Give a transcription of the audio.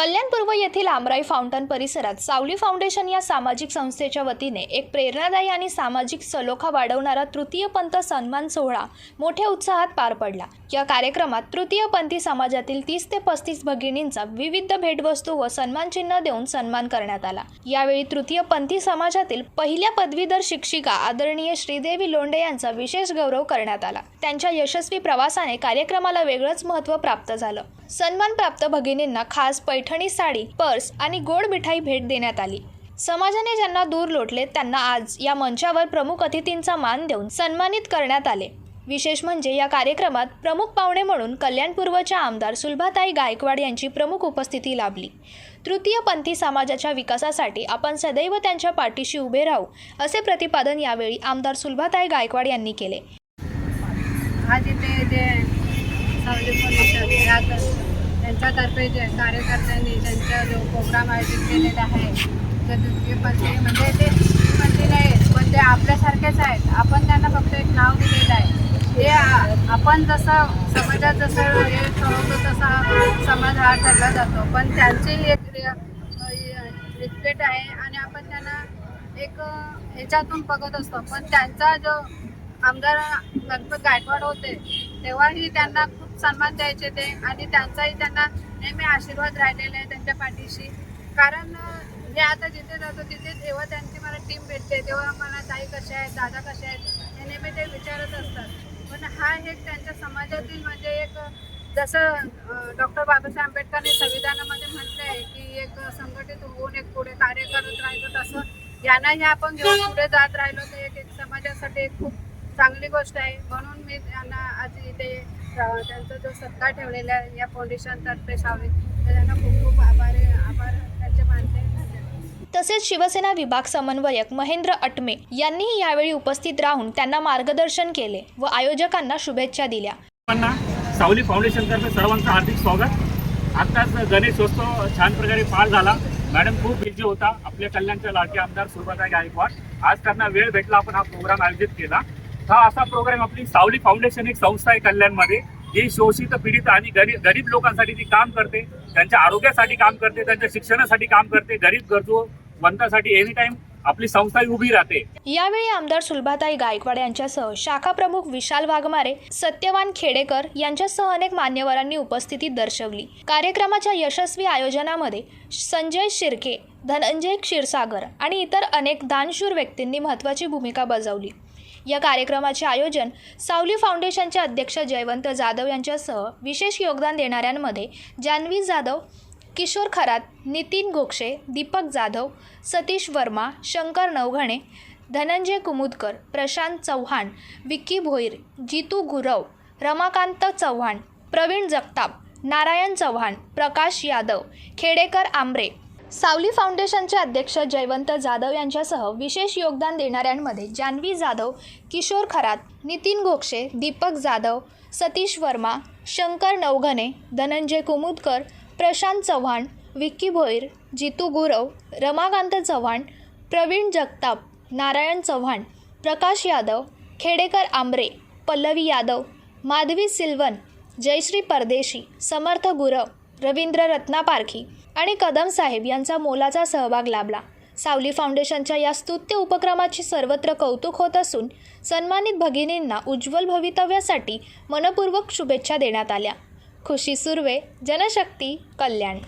कल्याणपूर्व येथील आमराई फाउंटन परिसरात सावली फाउंडेशन या सामाजिक संस्थेच्या वतीने एक प्रेरणादायी आणि सामाजिक सलोखा वाढवणारा तृतीयपंथ सन्मान सोहळा मोठ्या उत्साहात पार पडला. या कार्यक्रमात तृतीयपंथी समाजातील तीस ते पस्तीस भगिनींचा विविध भेटवस्तू व सन्मानचिन्ह देऊन सन्मान करण्यात आला. यावेळी तृतीयपंथी समाजातील पहिल्या पदवीधर शिक्षिका आदरणीय श्रीदेवी लोंढे यांचा विशेष गौरव करण्यात आला. त्यांच्या यशस्वी प्रवासाने कार्यक्रमाला वेगळंच महत्त्व प्राप्त झालं. सन्मान प्राप्त भगिनींना खास पैठ साडी पर्स आणि गोड मिठाई भेट देण्यात आली. समाजाने ज्यांना दूर लोटले त्यांना आज या मंचावर प्रमुख अतिथींचा मान देऊन सन्मानित करण्यात आले. विशेष म्हणजे या कार्यक्रमात प्रमुख पाहुणे म्हणून कल्याणपूर्वच्या आमदार सुलभाताई गायकवाड यांची प्रमुख उपस्थिती लाभली. तृतीयपंथी समाजाच्या विकासासाठी आपण सदैव त्यांच्या पाठीशी उभे राहू असे प्रतिपादन यावेळी आमदार सुलभाताई गायकवाड यांनी केले. यांच्यातर्फे जे त्यांच्यातर्फे जे कार्यकर्त्यांनी त्यांचा जो प्रोग्राम आयोजित केलेला आहे ते म्हणजे ते मंदिर नाही पण ते आपल्यासारखेच आहेत. आपण त्यांना फक्त एक नाव दिलेलं आहे. हे आपण जसं समाजात जसं हे ठरवतो तसा समाज हा ठरला जातो. पण त्यांची एक रिस्पेक्ट आहे आणि आपण त्यांना एक ह्याच्यातून बघत असतो. पण त्यांचा जो आमदार गणपत गायकवाड होते तेव्हाही त्यांना खूप सन्मान द्यायचे ते आणि त्यांचाही त्यांना नेहमी आशीर्वाद राहिलेला आहे त्यांच्या पाठीशी. कारण मी आता जिथे जातो तिथे जेव्हा त्यांची मला टीम भेटते तेव्हा मला ताई कशा आहेत दादा कशा आहेत हे नेहमी ते विचारत असतात. पण हा एक त्यांच्या समाजातील म्हणजे एक जसं डॉक्टर बाबासाहेब आंबेडकरने संविधानामध्ये म्हटलं आहे की एक संघटित होऊन एक पुढे कार्य करत राहायचं तसं यांनाही आपण घेऊन पुढे जात राहिलो तर एक एक समाजासाठी एक खूप चांगली गोष्ट आहे. म्हणून मी त्यांना आज इथे त्यांचा जो सत्कार ठेवलेला आहे या फाउंडेशनतर्फे सावली तर त्यांना खूप खूप आभार आभार त्यांचे मानते. तसेच शिवसेना विभाग समन्वयक महेंद्र अटमे यांनीही यावेळी उपस्थित राहून त्यांना मार्गदर्शन केले व आयोजकांना शुभेच्छा दिल्या. सावली फाउंडेशनतर्फे सर्वांचं हार्दिक स्वागत. आत्ताच गणेशोत्सव छान प्रकारे पार झाला. मॅडम खूप बिझी होता. आपल्या कल्याणच्या लाडके आमदार सुरभाताई गायकवाड. आज त्यांना वेळ भेटला आपण हा प्रोग्राम आयोजित केला. हा असा प्रोग्राम आपली सावली फाउंडेशन एक संस्था आहे कल्याणमध्ये जी शोषित पीडित आणि गरीब गरीब लोकांसाठी ती काम करते त्यांच्या आरोग्यासाठी काम करते त्यांच्या शिक्षणासाठी काम करते गरीब गरजू वंतासाठी एनी टाइम आपली संस्था उभी राहते. यावेळी आमदार सुलभाताई गायकवाड यांच्यासह शाखा प्रमुख विशाल वाघमारे सत्यवान खेडेकर यांच्यासह अनेक मान्यवरांनी उपस्थिती दर्शवली. कार्यक्रमाच्या यशस्वी आयोजनामध्ये संजय शिर्के धनंजय क्षीरसागर आणि इतर अनेक दानशूर व्यक्तींनी महत्त्वाची भूमिका बजावली. या कार्यक्रमाचे आयोजन सावली फाउंडेशनचे अध्यक्ष जयवंत जाधव यांच्यासह विशेष योगदान देणाऱ्यांमध्ये जान्हवी जाधव किशोर खरात नितीन गोक्षे दीपक जाधव सतीश वर्मा शंकर नवघणे धनंजय कुमुदकर प्रशांत चव्हाण विक्की भोईर जितू गुरव रमाकांत चव्हाण प्रवीण जगताप नारायण चव्हाण प्रकाश यादव खेडेकर आंबरे सावली फाउंडेशनचे अध्यक्ष जयवंत जाधव यांच्यासह विशेष योगदान देणाऱ्यांमध्ये जान्हवी जाधव किशोर खरात नितीन गोक्षे दीपक जाधव सतीश वर्मा शंकर नवघने धनंजय कुमुदकर प्रशांत चव्हाण विक्की भोईर जितू गुरव रमाकांत चव्हाण प्रवीण जगताप नारायण चव्हाण प्रकाश यादव खेडेकर आंबरे पल्लवी यादव माधवी सिल्वन जयश्री परदेशी समर्थ गुरव रवींद्र रत्नापारखी आणि कदम साहेब यांचा मोलाचा सहभाग लाभला. सावली फाउंडेशनच्या या स्तुत्य उपक्रमाची सर्वत्र कौतुक होत असून सन्मानित भगिनींना उज्ज्वल भवितव्यासाठी मनपूर्वक शुभेच्छा देण्यात आल्या. खुशी सुर्वे जनशक्ती कल्याण.